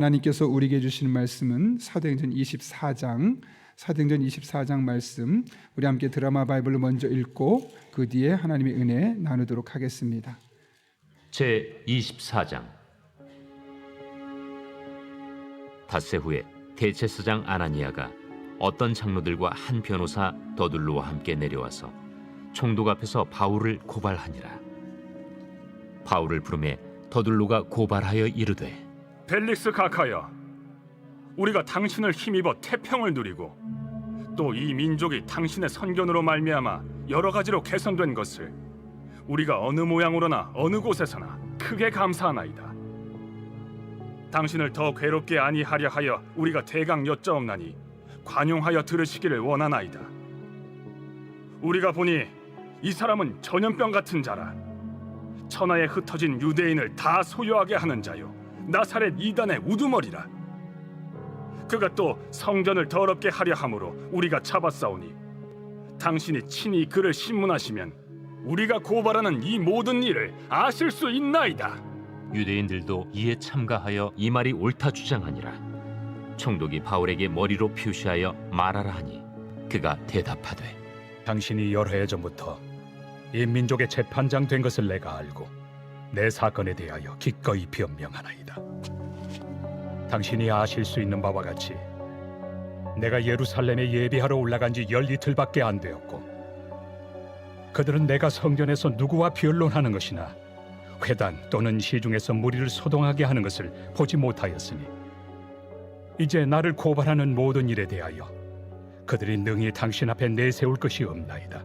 하나님께서 우리에게 주시는 말씀은 사도행전 24장 사도행전 24장 말씀. 우리 함께 드라마 바이블을 먼저 읽고 그 뒤에 하나님의 은혜 나누도록 하겠습니다. 제 24장. 닷새 후에 대제사장 아나니아가 어떤 장로들과 한 변호사 더둘로와 함께 내려와서 총독 앞에서 바울을 고발하니라. 바울을 부르매 더둘로가 고발하여 이르되 벨릭스 각하여 우리가 당신을 힘입어 태평을 누리고 또 이 민족이 당신의 선견으로 말미암아 여러 가지로 개선된 것을 우리가 어느 모양으로나 어느 곳에서나 크게 감사하나이다. 당신을 더 괴롭게 아니하려 하여 우리가 대강 여짜옵나니 관용하여 들으시기를 원하나이다. 우리가 보니 이 사람은 전염병 같은 자라 천하에 흩어진 유대인을 다 소유하게 하는 자요 나사렛 이단의 우두머리라. 그가 또 성전을 더럽게 하려 함으로 우리가 잡았사오니 당신이 친히 그를 신문하시면 우리가 고발하는 이 모든 일을 아실 수 있나이다. 유대인들도 이에 참가하여 이 말이 옳다 주장하니라. 총독이 바울에게 머리로 표시하여 말하라 하니 그가 대답하되 당신이 여러 해 전부터 이 민족의 재판장 된 것을 내가 알고 내 사건에 대하여 기꺼이 변명하나이다. 당신이 아실 수 있는 바와 같이 내가 예루살렘에 예비하러 올라간 지 열 이틀밖에 안 되었고 그들은 내가 성전에서 누구와 변론하는 것이나 회당 또는 시중에서 무리를 소동하게 하는 것을 보지 못하였으니 이제 나를 고발하는 모든 일에 대하여 그들이 능히 당신 앞에 내세울 것이 없나이다.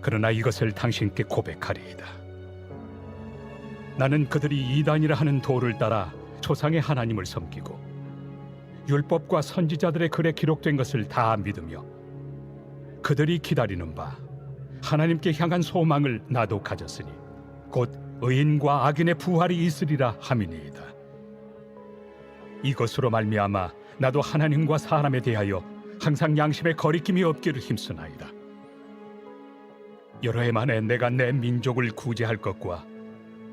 그러나 이것을 당신께 고백하리이다. 나는 그들이 이단이라 하는 도를 따라 조상의 하나님을 섬기고 율법과 선지자들의 글에 기록된 것을 다 믿으며 그들이 기다리는 바 하나님께 향한 소망을 나도 가졌으니 곧 의인과 악인의 부활이 있으리라 함이니이다. 이것으로 말미암아 나도 하나님과 사람에 대하여 항상 양심에 거리낌이 없기를 힘쓰나이다. 여러 해 만에 내가 내 민족을 구제할 것과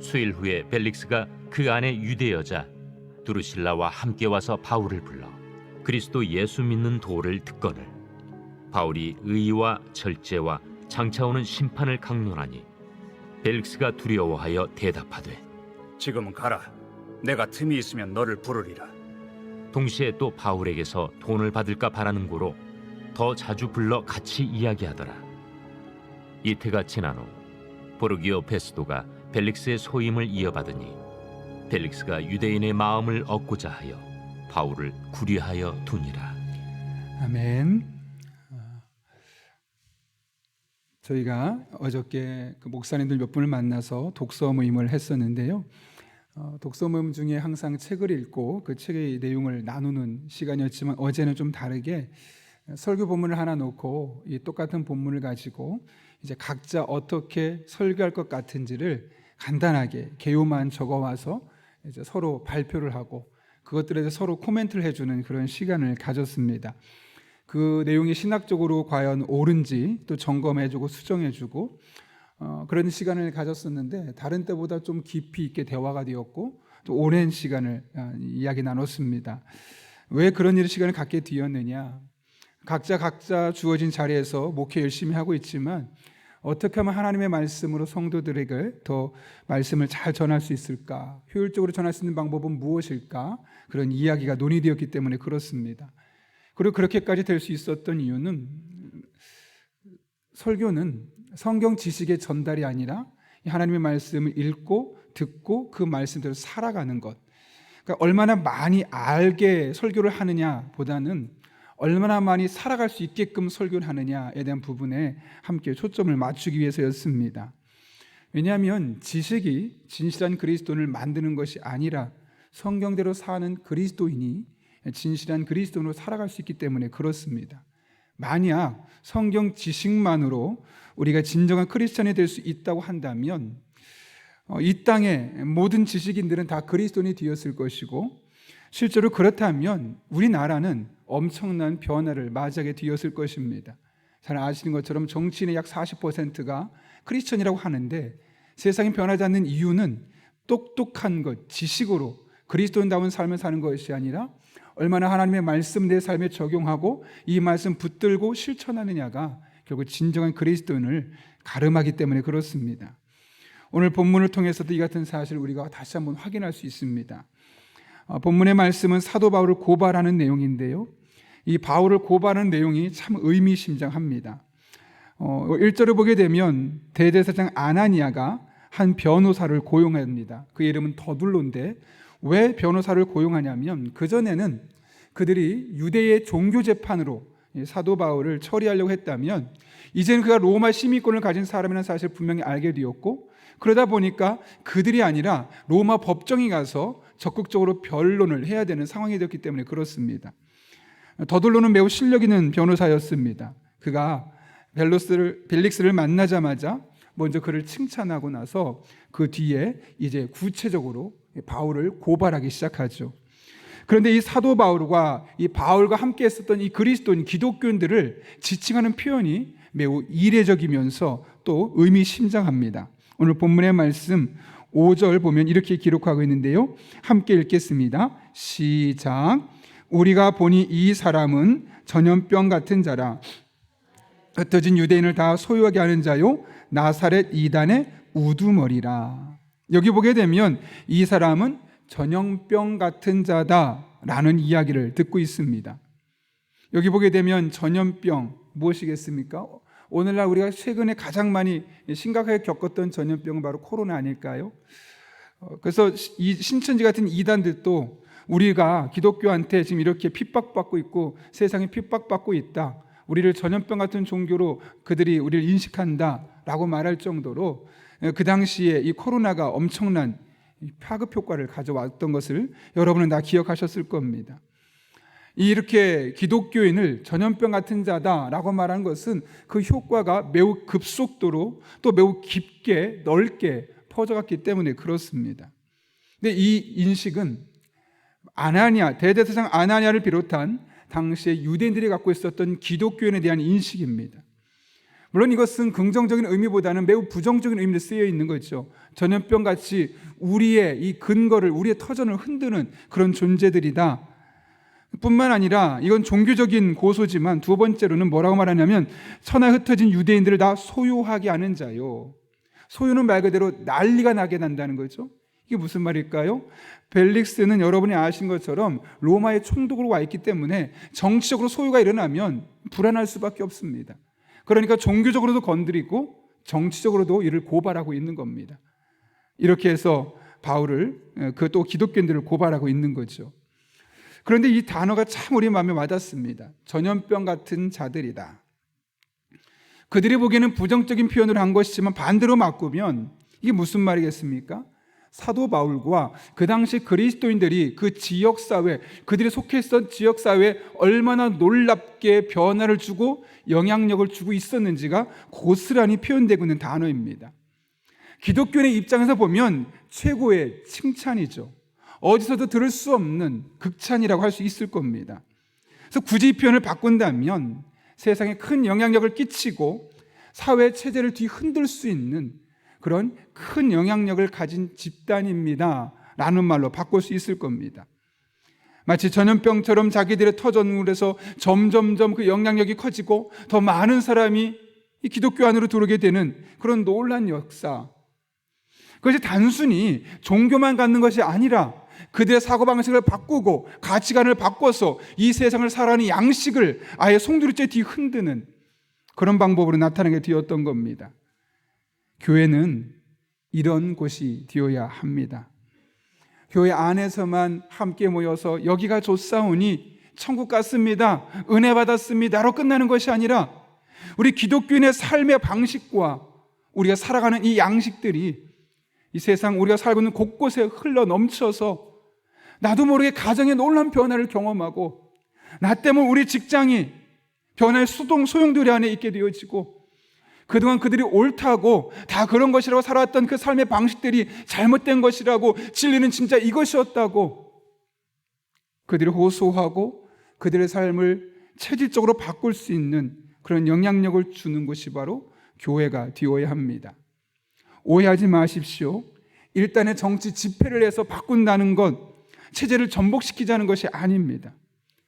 수일 후에 벨릭스가 그 안에 유대 여자 두루실라와 함께 와서 바울을 불러 그리스도 예수 믿는 도를 듣거늘 바울이 의와 절제와 장차 오는 심판을 강론하니 벨릭스가 두려워하여 대답하되 지금은 가라. 내가 틈이 있으면 너를 부르리라. 동시에 또 바울에게서 돈을 받을까 바라는 고로 더 자주 불러 같이 이야기하더라. 이태가 지난 후 보르기오 페스도가 벨릭스의 소임을 이어받으니 벨릭스가 유대인의 마음을 얻고자 하여 바울을 구리하여 두니라. 아멘. 아, 저희가 어저께 그 목사님들 몇 분을 만나서 독서 모임을 했었는데요. 어, 독서 모임 중에 항상 책을 읽고 그 책의 내용을 나누는 시간이었지만 어제는 좀 다르게 설교 본문을 하나 놓고 이 똑같은 본문을 가지고 이제 각자 어떻게 설교할 것 같은지를 간단하게 개요만 적어와서 이제 서로 발표를 하고 그것들에 대해서 서로 코멘트를 해주는 그런 시간을 가졌습니다. 그 내용이 신학적으로 과연 옳은지 또 점검해주고 수정해주고 어, 그런 시간을 가졌었는데 다른 때보다 좀 깊이 있게 대화가 되었고 또 오랜 시간을 아, 이야기 나눴습니다. 왜 그런 일 시간을 갖게 되었느냐? 각자 각자 주어진 자리에서 목회 열심히 하고 있지만 어떻게 하면 하나님의 말씀으로 성도들에게 더 말씀을 잘 전할 수 있을까? 효율적으로 전할 수 있는 방법은 무엇일까? 그런 이야기가 논의되었기 때문에 그렇습니다. 그리고 그렇게까지 될 수 있었던 이유는 설교는 성경 지식의 전달이 아니라 하나님의 말씀을 읽고 듣고 그 말씀대로 살아가는 것. 그러니까 얼마나 많이 알게 설교를 하느냐 보다는 얼마나 많이 살아갈 수 있게끔 설교를 하느냐에 대한 부분에 함께 초점을 맞추기 위해서였습니다. 왜냐하면 지식이 진실한 그리스도인을 만드는 것이 아니라 성경대로 사는 그리스도인이 진실한 그리스도인으로 살아갈 수 있기 때문에 그렇습니다. 만약 성경 지식만으로 우리가 진정한 크리스천이 될 수 있다고 한다면 어, 이 땅의 모든 지식인들은 다 그리스도인이 되었을 것이고 실제로 그렇다면 우리나라는 엄청난 변화를 맞이하게 되었을 것입니다. 잘 아시는 것처럼 정치인의 약 40%가 크리스천이라고 하는데 세상이 변하지 않는 이유는 똑똑한 것, 지식으로 그리스도인다운 삶을 사는 것이 아니라 얼마나 하나님의 말씀 내 삶에 적용하고 이 말씀 붙들고 실천하느냐가 결국 진정한 그리스도인을 가름하기 때문에 그렇습니다. 오늘 본문을 통해서도 이 같은 사실을 우리가 다시 한번 확인할 수 있습니다. 어, 본문의 말씀은 사도 바울을 고발하는 내용인데요. 이 바울을 고발하는 내용이 참 의미심장합니다. 어, 1절을 보게 되면 대제사장 아나니아가 한 변호사를 고용합니다. 그 이름은 더둘로인데 왜 변호사를 고용하냐면 그전에는 그들이 유대의 종교 재판으로 이 사도 바울을 처리하려고 했다면 이제는 그가 로마 시민권을 가진 사람이라는 사실을 분명히 알게 되었고 그러다 보니까 그들이 아니라 로마 법정에 가서 적극적으로 변론을 해야 되는 상황이 되었기 때문에 그렇습니다. 더둘로는 매우 실력 있는 변호사였습니다. 그가 벨로스를 벨릭스를 만나자마자 먼저 그를 칭찬하고 나서 그 뒤에 이제 구체적으로 바울을 고발하기 시작하죠. 그런데 이 사도 바울과 이 바울과 함께 했었던 이 그리스도인 기독교인들을 지칭하는 표현이 매우 이례적이면서 또 의미심장합니다. 오늘 본문의 말씀 5절 보면 이렇게 기록하고 있는데요. 함께 읽겠습니다. 시작. 우리가 보니 이 사람은 전염병 같은 자라 흩어진 유대인을 다 소유하게 하는 자요 나사렛 이단의 우두머리라. 여기 보게 되면 이 사람은 전염병 같은 자다라는 이야기를 듣고 있습니다. 여기 보게 되면 전염병 무엇이겠습니까? 오늘날 우리가 최근에 가장 많이 심각하게 겪었던 전염병은 바로 코로나 아닐까요? 어, 그래서 이 신천지 같은 이단들도 우리가 기독교한테 지금 이렇게 핍박받고 있고 세상에 핍박받고 있다. 우리를 전염병 같은 종교로 그들이 우리를 인식한다라고 말할 정도로 그 당시에 이 코로나가 엄청난 파급 효과를 가져왔던 것을 여러분은 다 기억하셨을 겁니다. 이렇게 기독교인을 전염병 같은 자다라고 말하는 것은 그 효과가 매우 급속도로 또 매우 깊게 넓게 퍼져갔기 때문에 그렇습니다. 근데 이 인식은 아나니아 대대사장 아나니아를 비롯한 당시에 유대인들이 갖고 있었던 기독교인에 대한 인식입니다. 물론 이것은 긍정적인 의미보다는 매우 부정적인 의미로 쓰여 있는 거죠. 전염병 같이 우리의 이 근거를 우리의 터전을 흔드는 그런 존재들이다. 뿐만 아니라 이건 종교적인 고소지만 두 번째로는 뭐라고 말하냐면 천하에 흩어진 유대인들을 다 소유하게 하는 자요. 소유는 말 그대로 난리가 나게 난다는 거죠. 이게 무슨 말일까요? 벨릭스는 여러분이 아신 것처럼 로마의 총독으로 와 있기 때문에 정치적으로 소유가 일어나면 불안할 수밖에 없습니다. 그러니까 종교적으로도 건드리고 정치적으로도 이를 고발하고 있는 겁니다. 이렇게 해서 바울을 그 또 기독교인들을 고발하고 있는 거죠. 그런데 이 단어가 참 우리 마음에 와닿습니다. 전염병 같은 자들이다. 그들이 보기에는 부정적인 표현을 한 것이지만 반대로 바꾸면 이게 무슨 말이겠습니까? 사도 바울과 그 당시 그리스도인들이 그 지역 사회, 그들이 속해 있던 지역 사회에 얼마나 놀랍게 변화를 주고 영향력을 주고 있었는지가 고스란히 표현되고 있는 단어입니다. 기독교인의 입장에서 보면 최고의 칭찬이죠. 어디서도 들을 수 없는 극찬이라고 할 수 있을 겁니다. 그래서 굳이 이 표현을 바꾼다면 세상에 큰 영향력을 끼치고 사회 체제를 뒤흔들 수 있는 그런 큰 영향력을 가진 집단입니다. 라는 말로 바꿀 수 있을 겁니다. 마치 전염병처럼 자기들의 터전물에서 점점점 그 영향력이 커지고 더 많은 사람이 이 기독교 안으로 들어오게 되는 그런 놀란 역사. 그것이 단순히 종교만 갖는 것이 아니라 그들의 사고방식을 바꾸고 가치관을 바꿔서 이 세상을 살아가는 양식을 아예 송두리째 뒤흔드는 그런 방법으로 나타나게 되었던 겁니다. 교회는 이런 곳이 되어야 합니다. 교회 안에서만 함께 모여서 여기가 좋사오니 천국 같습니다. 은혜 받았습니다로 끝나는 것이 아니라 우리 기독교인의 삶의 방식과 우리가 살아가는 이 양식들이 이 세상 우리가 살고 있는 곳곳에 흘러 넘쳐서 나도 모르게 가정의 놀란 변화를 경험하고 나 때문에 우리 직장이 변화의 수동 소용돌이 안에 있게 되어지고 그동안 그들이 옳다고 다 그런 것이라고 살아왔던 그 삶의 방식들이 잘못된 것이라고 진리는 진짜 이것이었다고 그들이 호소하고 그들의 삶을 체질적으로 바꿀 수 있는 그런 영향력을 주는 것이 바로 교회가 되어야 합니다. 오해하지 마십시오. 일단의 정치 집회를 해서 바꾼다는 것, 체제를 전복시키자는 것이 아닙니다.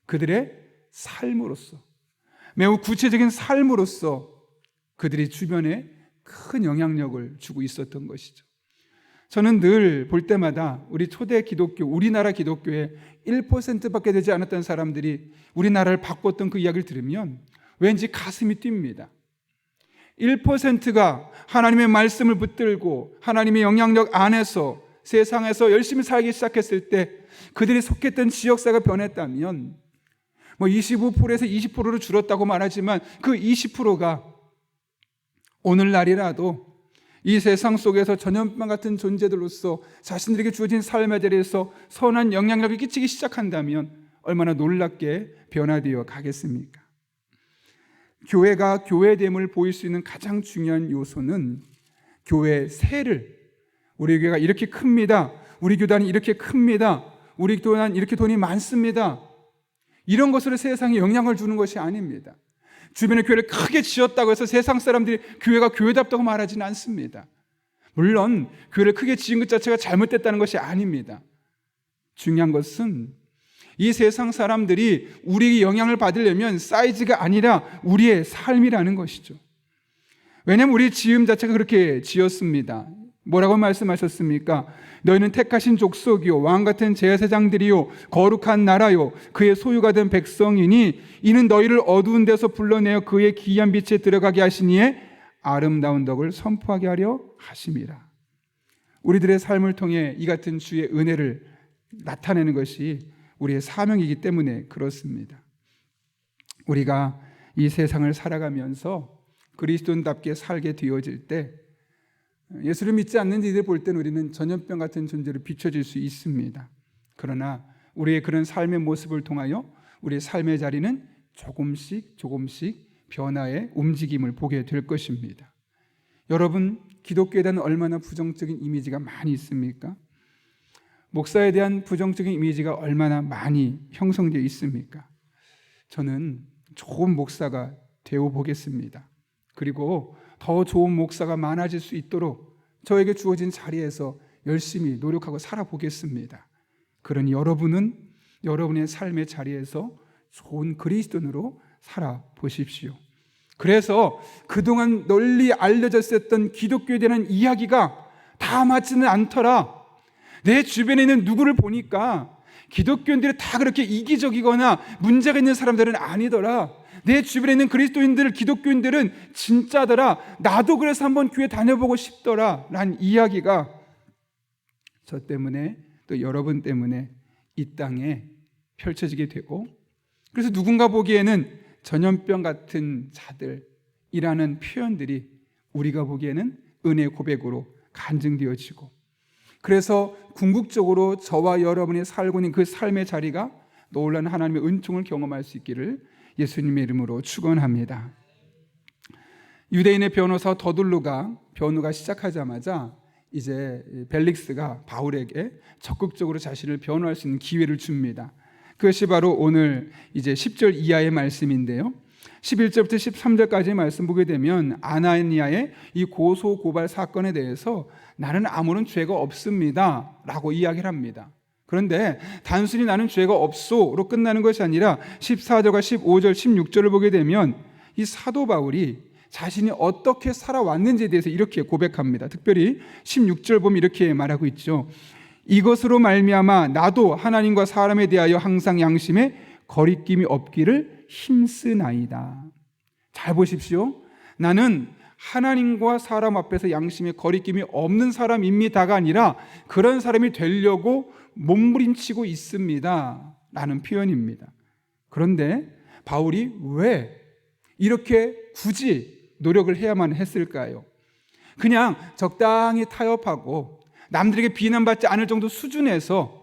그들의 삶으로서, 매우 구체적인 삶으로서 그들이 주변에 큰 영향력을 주고 있었던 것이죠. 저는 늘 볼 때마다 우리 초대 기독교, 우리나라 기독교의 1%밖에 되지 않았던 사람들이 우리나라를 바꿨던 그 이야기를 들으면 왠지 가슴이 뜁니다. 1%가 하나님의 말씀을 붙들고 하나님의 영향력 안에서 세상에서 열심히 살기 시작했을 때 그들이 속했던 지역사가 변했다면 뭐 25%에서 20%로 줄었다고 말하지만 그 20%가 오늘날이라도 이 세상 속에서 전염병 같은 존재들로서 자신들에게 주어진 삶에 대해서 선한 영향력을 끼치기 시작한다면 얼마나 놀랍게 변화되어 가겠습니까? 교회가 교회됨을 보일 수 있는 가장 중요한 요소는 교회 세를 우리 교회가 이렇게 큽니다. 우리 교단이 이렇게 큽니다. 우리 교단 이렇게 돈이 많습니다. 이런 것으로 세상에 영향을 주는 것이 아닙니다. 주변에 교회를 크게 지었다고 해서 세상 사람들이 교회가 교회답다고 말하지는 않습니다. 물론 교회를 크게 지은 것 자체가 잘못됐다는 것이 아닙니다. 중요한 것은 이 세상 사람들이 우리에게 영향을 받으려면 사이즈가 아니라 우리의 삶이라는 것이죠. 왜냐하면 우리 지음 자체가 그렇게 지었습니다. 뭐라고 말씀하셨습니까? 너희는 택하신 족속이요 왕 같은 제사장들이요 거룩한 나라요 그의 소유가 된 백성이니 이는 너희를 어두운 데서 불러내어 그의 기이한 빛에 들어가게 하시니에 아름다운 덕을 선포하게 하려 하심이라. 우리들의 삶을 통해 이 같은 주의 은혜를 나타내는 것이 우리의 사명이기 때문에 그렇습니다. 우리가 이 세상을 살아가면서 그리스도인답게 살게 되어질 때 예수를 믿지 않는 이들 볼 때는 우리는 전염병 같은 존재로 비춰질 수 있습니다. 그러나 우리의 그런 삶의 모습을 통하여 우리의 삶의 자리는 조금씩 조금씩 변화의 움직임을 보게 될 것입니다. 여러분, 기독교에 대한 얼마나 부정적인 이미지가 많이 있습니까? 목사에 대한 부정적인 이미지가 얼마나 많이 형성되어 있습니까? 저는 좋은 목사가 되어 보겠습니다. 그리고 더 좋은 목사가 많아질 수 있도록 저에게 주어진 자리에서 열심히 노력하고 살아보겠습니다. 그러니 여러분은 여러분의 삶의 자리에서 좋은 그리스도인으로 살아보십시오. 그래서 그동안 널리 알려졌었던 기독교에 대한 이야기가 다 맞지는 않더라. 내 주변에 있는 누구를 보니까 기독교인들이 다 그렇게 이기적이거나 문제가 있는 사람들은 아니더라. 내 주변에 있는 그리스도인들, 기독교인들은 진짜더라. 나도 그래서 한번 교회 다녀보고 싶더라. 란 이야기가 저 때문에 또 여러분 때문에 이 땅에 펼쳐지게 되고 그래서 누군가 보기에는 전염병 같은 자들이라는 표현들이 우리가 보기에는 은혜 고백으로 간증되어지고 그래서 궁극적으로 저와 여러분이 살고 있는 그 삶의 자리가 놀라운 하나님의 은총을 경험할 수 있기를 예수님의 이름으로 축원합니다. 유대인의 변호사 더둘루가 변호가 시작하자마자 이제 벨릭스가 바울에게 적극적으로 자신을 변호할 수 있는 기회를 줍니다. 그것이 바로 오늘 이제 10절 이하의 말씀인데요. 11절부터 13절까지의 말씀 보게 되면 아나니아의 이 고소 고발 사건에 대해서 나는 아무런 죄가 없습니다라고 이야기를 합니다. 그런데 단순히 나는 죄가 없소로 끝나는 것이 아니라 14절과 15절, 16절을 보게 되면 이 사도 바울이 자신이 어떻게 살아왔는지에 대해서 이렇게 고백합니다. 특별히 16절 보면 이렇게 말하고 있죠. 이것으로 말미암아 나도 하나님과 사람에 대하여 항상 양심에 거리낌이 없기를 힘쓰나이다. 잘 보십시오. 나는 하나님과 사람 앞에서 양심에 거리낌이 없는 사람입니다가 아니라 그런 사람이 되려고 몸부림치고 있습니다. 라는 표현입니다. 그런데 바울이 왜 이렇게 굳이 노력을 해야만 했을까요? 그냥 적당히 타협하고 남들에게 비난받지 않을 정도 수준에서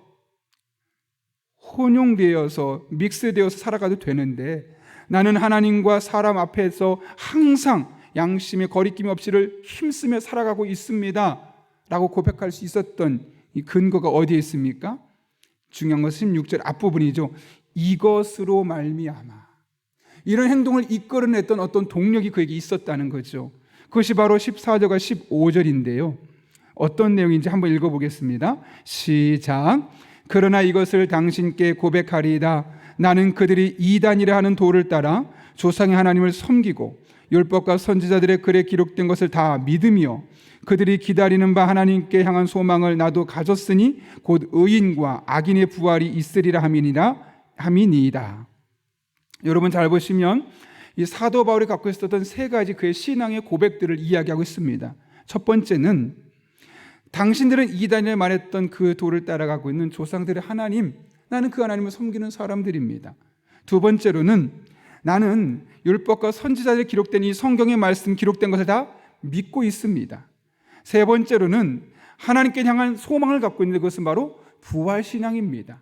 혼용되어서 믹스되어서 살아가도 되는데 나는 하나님과 사람 앞에서 항상 양심의 거리낌 없이를 힘쓰며 살아가고 있습니다. 라고 고백할 수 있었던 이 근거가 어디에 있습니까? 중요한 것은 16절 앞부분이죠. 이것으로 말미암아 이런 행동을 이끌어냈던 어떤 동력이 그에게 있었다는 거죠. 그것이 바로 14절과 15절인데요. 어떤 내용인지 한번 읽어보겠습니다. 시작. 그러나 이것을 당신께 고백하리이다. 나는 그들이 이단이라 하는 도를 따라 조상의 하나님을 섬기고 율법과 선지자들의 글에 기록된 것을 다 믿으며 그들이 기다리는 바 하나님께 향한 소망을 나도 가졌으니 곧 의인과 악인의 부활이 있으리라 함이니라 함이니이다. 여러분 잘 보시면 이 사도 바울이 갖고 있었던 세 가지 그의 신앙의 고백들을 이야기하고 있습니다. 첫 번째는 당신들은 이단을 말했던 그 도를 따라가고 있는 조상들의 하나님, 나는 그 하나님을 섬기는 사람들입니다. 두 번째로는 나는 율법과 선지자들에 기록된 이 성경의 말씀 기록된 것을 다 믿고 있습니다. 세 번째로는 하나님께 향한 소망을 갖고 있는 것은 바로 부활 신앙입니다.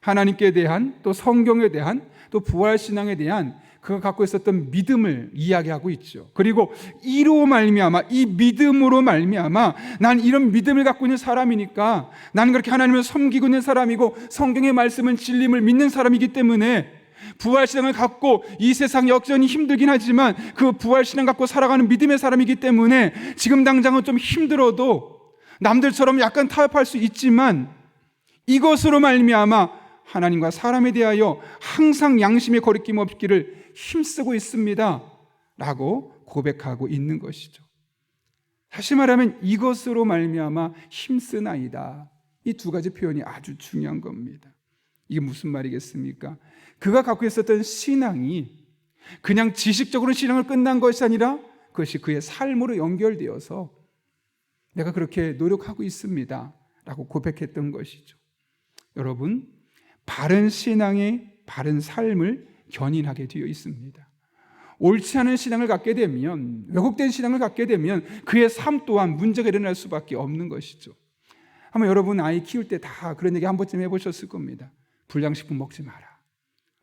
하나님께 대한 또 성경에 대한 또 부활 신앙에 대한 그가 갖고 있었던 믿음을 이야기하고 있죠. 그리고 이로 말미암아 이 믿음으로 말미암아 난 이런 믿음을 갖고 있는 사람이니까 나는 그렇게 하나님을 섬기고 있는 사람이고 성경의 말씀은 진림을 믿는 사람이기 때문에 부활 신앙을 갖고 이 세상 역전이 힘들긴 하지만 그 부활 신앙 갖고 살아가는 믿음의 사람이기 때문에 지금 당장은 좀 힘들어도 남들처럼 약간 타협할 수 있지만 이것으로 말미암아 하나님과 사람에 대하여 항상 양심의 거리낌 없기를 힘쓰고 있습니다. 라고 고백하고 있는 것이죠. 다시 말하면 이것으로 말미암아 힘쓰나이다. 이 두 가지 표현이 아주 중요한 겁니다. 이게 무슨 말이겠습니까? 그가 갖고 있었던 신앙이 그냥 지식적으로 신앙을 끝난 것이 아니라 그것이 그의 삶으로 연결되어서 내가 그렇게 노력하고 있습니다. 라고 고백했던 것이죠. 여러분, 바른 신앙의 바른 삶을 견인하게 되어 있습니다. 옳지 않은 신앙을 갖게 되면, 왜곡된 신앙을 갖게 되면 그의 삶 또한 문제가 일어날 수밖에 없는 것이죠. 아마 여러분 아이 키울 때 다 그런 얘기 한 번쯤 해보셨을 겁니다. 불량식품 먹지 마라.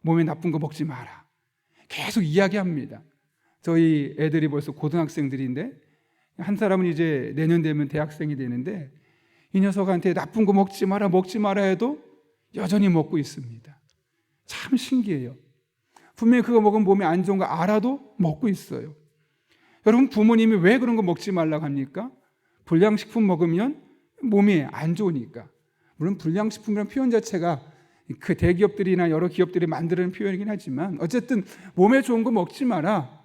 몸에 나쁜 거 먹지 마라. 계속 이야기합니다. 저희 애들이 벌써 고등학생들인데 한 사람은 이제 내년 되면 대학생이 되는데 이 녀석한테 나쁜 거 먹지 마라, 먹지 마라 해도 여전히 먹고 있습니다. 참 신기해요. 분명히 그거 먹으면 몸에 안 좋은 거 알아도 먹고 있어요. 여러분 부모님이 왜 그런 거 먹지 말라고 합니까? 불량식품 먹으면 몸에 안 좋으니까. 물론 불량식품이라는 표현 자체가 그 대기업들이나 여러 기업들이 만드는 표현이긴 하지만 어쨌든 몸에 좋은 거 먹지 마라.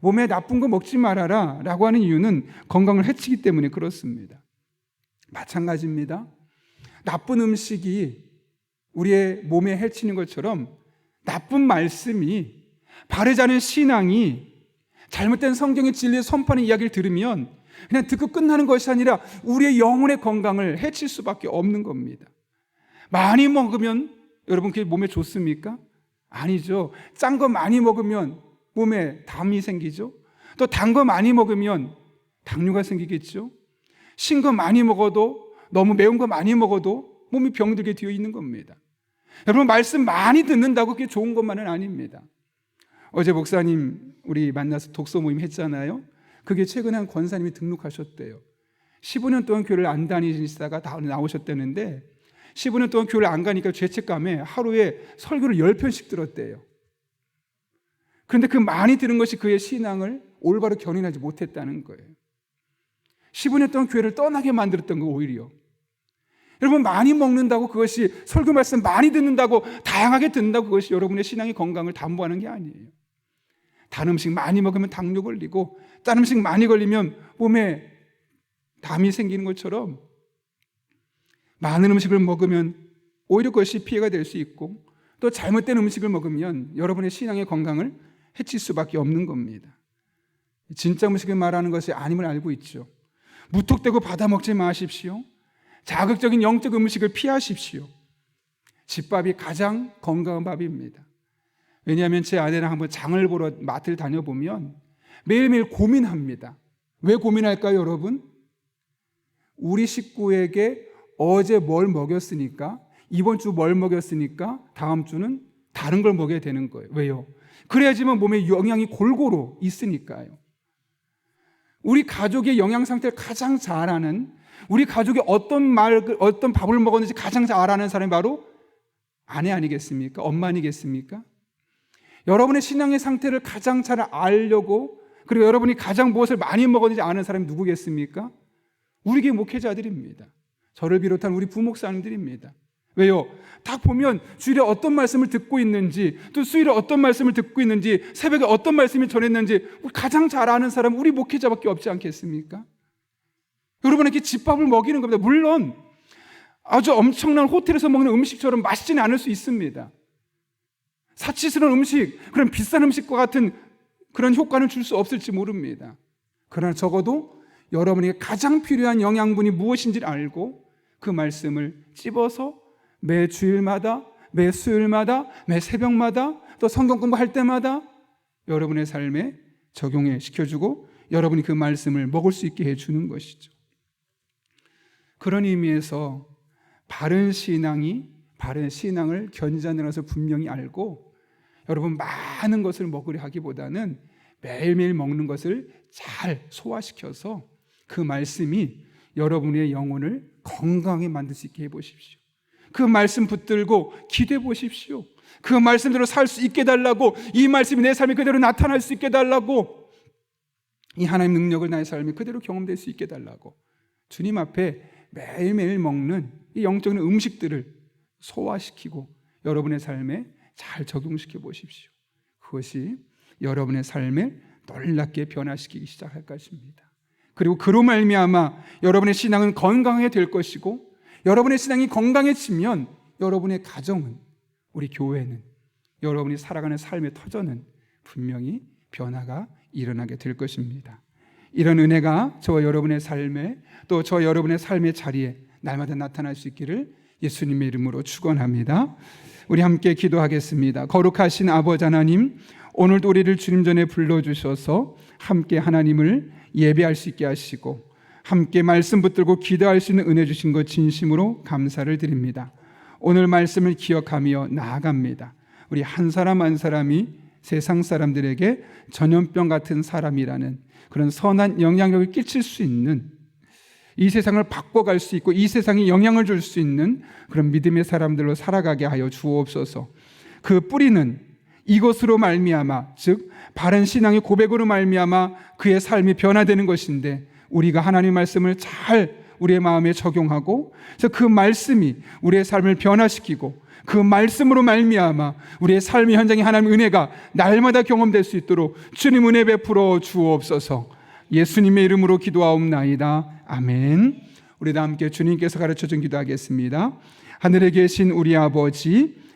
몸에 나쁜 거 먹지 말아라. 라고 하는 이유는 건강을 해치기 때문에 그렇습니다. 마찬가지입니다. 나쁜 음식이 우리의 몸에 해치는 것처럼 나쁜 말씀이 바르지 않은 신앙이 잘못된 성경의 진리의 선포하는 이야기를 들으면 그냥 듣고 끝나는 것이 아니라 우리의 영혼의 건강을 해칠 수밖에 없는 겁니다. 많이 먹으면 여러분 그게 몸에 좋습니까? 아니죠. 짠 거 많이 먹으면 몸에 담이 생기죠. 또 단 거 많이 먹으면 당뇨가 생기겠죠. 신 거 많이 먹어도 너무 매운 거 많이 먹어도 몸이 병들게 되어 있는 겁니다. 여러분 말씀 많이 듣는다고 그게 좋은 것만은 아닙니다. 어제 목사님 우리 만나서 독서 모임 했잖아요. 그게 최근에 한 권사님이 등록하셨대요. 15년 동안 교회를 안 다니시다가 다 나오셨다는데 15년 동안 교회를 안 가니까 죄책감에 하루에 설교를 10편씩 들었대요. 그런데 그 많이 들은 것이 그의 신앙을 올바로 견인하지 못했다는 거예요. 15년 동안 교회를 떠나게 만들었던 거 오히려. 여러분 많이 먹는다고 그것이 설교 말씀 많이 듣는다고 다양하게 듣는다고 그것이 여러분의 신앙의 건강을 담보하는 게 아니에요. 단 음식 많이 먹으면 당뇨 걸리고 짠 음식 많이 걸리면 몸에 담이 생기는 것처럼 많은 음식을 먹으면 오히려 그것이 피해가 될 수 있고 또 잘못된 음식을 먹으면 여러분의 신앙의 건강을 해칠 수밖에 없는 겁니다. 진짜 음식을 말하는 것이 아님을 알고 있죠. 무턱대고 받아 먹지 마십시오. 자극적인 영적 음식을 피하십시오. 집밥이 가장 건강한 밥입니다. 왜냐하면 제 아내랑 한번 장을 보러 마트를 다녀보면 매일매일 고민합니다. 왜 고민할까요, 여러분? 우리 식구에게 어제 뭘 먹였으니까, 이번 주 뭘 먹였으니까, 다음 주는 다른 걸 먹여야 되는 거예요. 왜요? 그래야지만 몸에 영양이 골고루 있으니까요. 우리 가족의 영양 상태를 가장 잘 아는, 우리 가족이 어떤 말, 어떤 밥을 먹었는지 가장 잘 아는 사람이 바로 아내 아니겠습니까? 엄마 아니겠습니까? 여러분의 신앙의 상태를 가장 잘 알려고 그리고 여러분이 가장 무엇을 많이 먹었는지 아는 사람이 누구겠습니까? 우리 교회 목회자들입니다. 저를 비롯한 우리 부목사님들입니다. 왜요? 딱 보면 주일에 어떤 말씀을 듣고 있는지, 또 수일에 어떤 말씀을 듣고 있는지, 새벽에 어떤 말씀이 전했는지 가장 잘 아는 사람 우리 목회자밖에 없지 않겠습니까? 여러분에게 집밥을 먹이는 겁니다. 물론 아주 엄청난 호텔에서 먹는 음식처럼 맛있지는 않을 수 있습니다. 사치스러운 음식, 그런 비싼 음식과 같은 그런 효과는 줄 수 없을지 모릅니다. 그러나 적어도 여러분에게 가장 필요한 영양분이 무엇인지를 알고 그 말씀을 찝어서 매 주일마다, 매 수요일마다, 매 새벽마다 또 성경 공부할 때마다 여러분의 삶에 적용해 시켜주고 여러분이 그 말씀을 먹을 수 있게 해주는 것이죠. 그런 의미에서 바른 신앙이 바른 신앙을 것을 분명히 알고 여러분 많은 것을 먹으려 하기보다는 매일매일 먹는 것을 잘 소화시켜서 그 말씀이 여러분의 영혼을 건강하게 만들 수 있게 해보십시오. 그 말씀 붙들고 기도해 보십시오. 그 말씀대로 살 수 있게 달라고 이 말씀이 내 삶에 그대로 나타날 수 있게 달라고 이 하나님 능력을 나의 삶에 그대로 경험될 수 있게 달라고 주님 앞에 매일매일 먹는 이 영적인 음식들을 소화시키고 여러분의 삶에 잘 적용시켜 보십시오. 그것이 여러분의 삶을 놀랍게 변화시키기 시작할 것입니다. 그리고 그로 말미암아 여러분의 신앙은 건강하게 될 것이고 여러분의 신앙이 건강해지면 여러분의 가정은 우리 교회는 여러분이 살아가는 삶의 터전은 분명히 변화가 일어나게 될 것입니다. 이런 은혜가 저와 여러분의 삶에 또 저 여러분의 삶의 자리에 날마다 나타날 수 있기를 예수님의 이름으로 축원합니다. 우리 함께 기도하겠습니다. 거룩하신 아버지 하나님, 오늘도 우리를 주님 전에 불러 주셔서 함께 하나님을 예배할 수 있게 하시고 함께 말씀 붙들고 기도할 수 있는 은혜 주신 것 진심으로 감사를 드립니다. 오늘 말씀을 기억하며 나아갑니다. 우리 한 사람 한 사람이 세상 사람들에게 전염병 같은 사람이라는 그런 선한 영향력을 끼칠 수 있는 이 세상을 바꿔갈 수 있고 이 세상에 영향을 줄 수 있는 그런 믿음의 사람들로 살아가게 하여 주옵소서. 그 뿌리는 이것으로 말미암아 즉 바른 신앙의 고백으로 말미암아 그의 삶이 변화되는 것인데 우리가 하나님 말씀을 잘 우리의 마음에 적용하고 그 말씀이 우리의 삶을 변화시키고 그 말씀으로 말미암아 우리의 삶의 현장에 하나님의 은혜가 날마다 경험될 수 있도록 주님 은혜 베풀어 주옵소서. 예수님의 이름으로 기도하옵나이다. 아멘. 우리 다 함께 주님께서 가르쳐 준 기도하겠습니다. 하늘에 계신 우리 아버지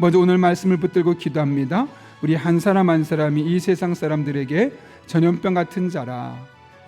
먼저 오늘 말씀을 붙들고 기도합니다. 우리 한 사람 한 사람이 이 세상 사람들에게 전염병 같은 자라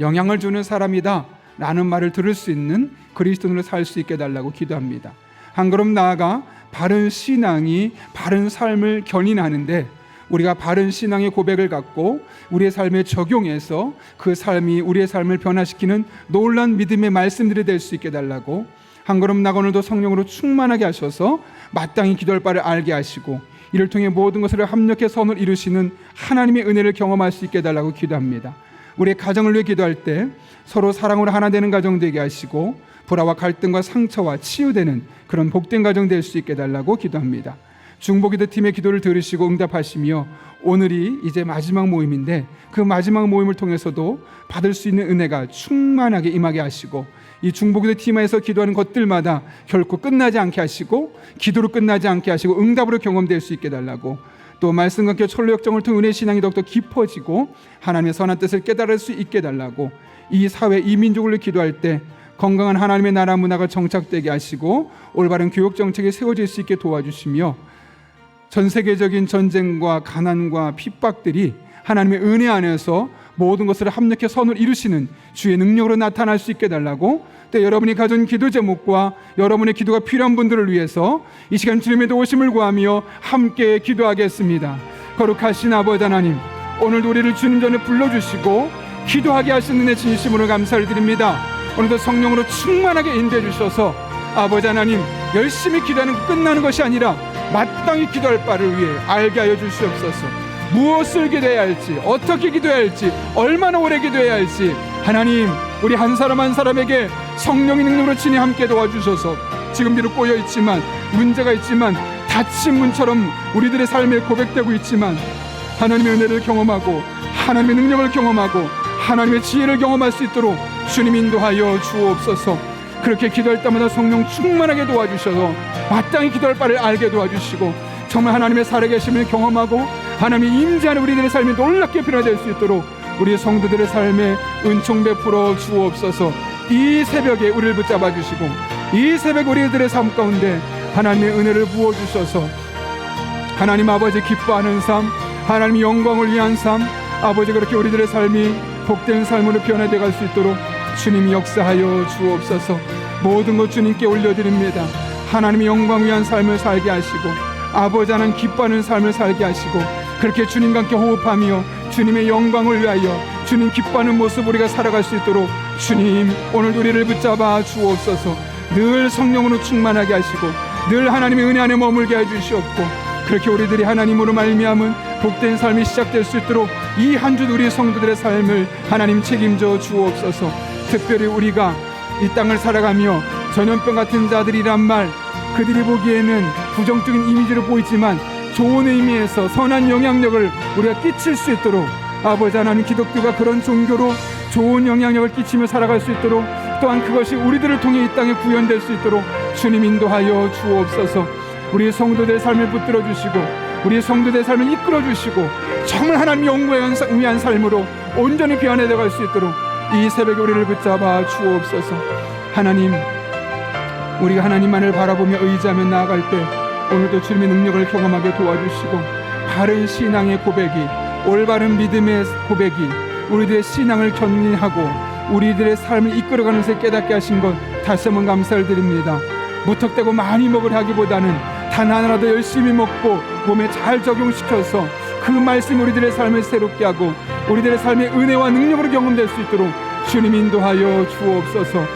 영향을 주는 사람이다 라는 말을 들을 수 있는 그리스도인으로 살 수 있게 달라고 기도합니다. 한 걸음 나아가 바른 신앙이 바른 삶을 견인하는데 우리가 바른 신앙의 고백을 갖고 우리의 삶에 적용해서 그 삶이 우리의 삶을 변화시키는 놀란 믿음의 말씀들이 될 수 있게 달라고 한 걸음 나가 오늘도 성령으로 충만하게 하셔서 마땅히 기도할 바를 알게 하시고 이를 통해 모든 것을 합력해 선을 이루시는 하나님의 은혜를 경험할 수 있게 달라고 기도합니다. 우리의 가정을 위해 기도할 때 서로 사랑으로 하나 되는 가정 되게 하시고 불화와 갈등과 상처와 치유되는 그런 복된 가정 될 수 있게 달라고 기도합니다. 중보기도 팀의 기도를 들으시고 응답하시며 오늘이 이제 마지막 모임인데 그 마지막 모임을 통해서도 받을 수 있는 은혜가 충만하게 임하게 하시고 이 중보기도 팀에서 기도하는 것들마다 결코 끝나지 않게 하시고 기도로 끝나지 않게 하시고 응답으로 경험될 수 있게 달라고. 또 말씀과 함께 철로 역정을 통해 은혜 신앙이 더욱더 깊어지고 하나님의 선한 뜻을 깨달을 수 있게 달라고. 이 사회 이 민족을 기도할 때 건강한 하나님의 나라 문화가 정착되게 하시고 올바른 교육 정책이 세워질 수 있게 도와주시며 전 세계적인 전쟁과 가난과 핍박들이 하나님의 은혜 안에서 모든 것을 합력해 선을 이루시는 주의 능력으로 나타날 수 있게 달라고 또 여러분이 가진 기도 제목과 여러분의 기도가 필요한 분들을 위해서 이 시간 주님의 도우심을 구하며 함께 기도하겠습니다. 거룩하신 아버지 하나님 오늘도 우리를 주님 전에 불러주시고 기도하게 하시는 내 진심으로 감사를 드립니다. 오늘도 성령으로 충만하게 인도해 주셔서 아버지 하나님 열심히 기도하는 것 끝나는 것이 아니라 마땅히 기도할 바를 위해 알게 하여 주시옵소서. 무엇을 기도해야 할지, 어떻게 기도해야 할지, 얼마나 오래 기도해야 할지 하나님 우리 한 사람 한 사람에게 성령의 능력으로 친히 함께 도와주셔서 지금 비록 꼬여 있지만 문제가 있지만 닫힌 문처럼 우리들의 삶에 고백되고 있지만 하나님의 은혜를 경험하고 하나님의 능력을 경험하고 하나님의 지혜를 경험할 수 있도록 주님 인도하여 주옵소서. 그렇게 기도할 때마다 성령 충만하게 도와주셔서 마땅히 기도할 바를 알게 도와주시고 정말 하나님의 살아계심을 경험하고 하나님의 임재하는 우리들의 삶이 놀랍게 변화될 수 있도록 우리 성도들의 삶에 은총 베풀어 주옵소서. 이 새벽에 우리를 붙잡아 주시고 이 새벽 우리들의 삶 가운데 하나님의 은혜를 부어 주셔서 하나님 아버지 기뻐하는 삶, 하나님 영광을 위한 삶, 아버지 그렇게 우리들의 삶이 복된 삶으로 변화돼 갈 수 있도록 주님이 역사하여 주옵소서. 모든 것 주님께 올려드립니다. 하나님의 영광 위한 삶을 살게 하시고 아버지 하나님 기뻐하는 삶을 살게 하시고 그렇게 주님과 함께 호흡하며 주님의 영광을 위하여 주님 기뻐하는 모습 우리가 살아갈 수 있도록 주님 오늘 우리를 붙잡아 주옵소서. 늘 성령으로 충만하게 하시고 늘 하나님의 은혜 안에 머물게 해 주시옵고 그렇게 우리들이 하나님으로 말미암은 복된 삶이 시작될 수 있도록 이 한 주 우리 성도들의 삶을 하나님 책임져 주옵소서. 특별히 우리가 이 땅을 살아가며 전염병 같은 자들이란 말 그들이 보기에는 부정적인 이미지로 보이지만 좋은 의미에서 선한 영향력을 우리가 끼칠 수 있도록 아버지 하나님 기독교가 그런 종교로 좋은 영향력을 끼치며 살아갈 수 있도록 또한 그것이 우리들을 통해 이 땅에 구현될 수 있도록 주님 인도하여 주옵소서. 우리 성도들의 삶을 붙들어 주시고 우리 성도들의 삶을 이끌어 주시고 정말 하나님 영광에 위한 삶으로 온전히 변해져 갈 수 있도록 이 새벽에 우리를 붙잡아 주옵소서. 하나님 우리가 하나님만을 바라보며 의지하며 나아갈 때 오늘도 주님의 능력을 경험하게 도와주시고 바른 신앙의 고백이 올바른 믿음의 고백이 우리들의 신앙을 견인하고 우리들의 삶을 이끌어가는 것을 깨닫게 하신 것 다시 한번 감사를 드립니다. 무턱대고 많이 먹으려 하기보다는 단 하나라도 열심히 먹고 몸에 잘 적용시켜서 그 말씀 우리들의 삶을 새롭게 하고 우리들의 삶의 은혜와 능력으로 경험될 수 있도록 주님 인도하여 주옵소서.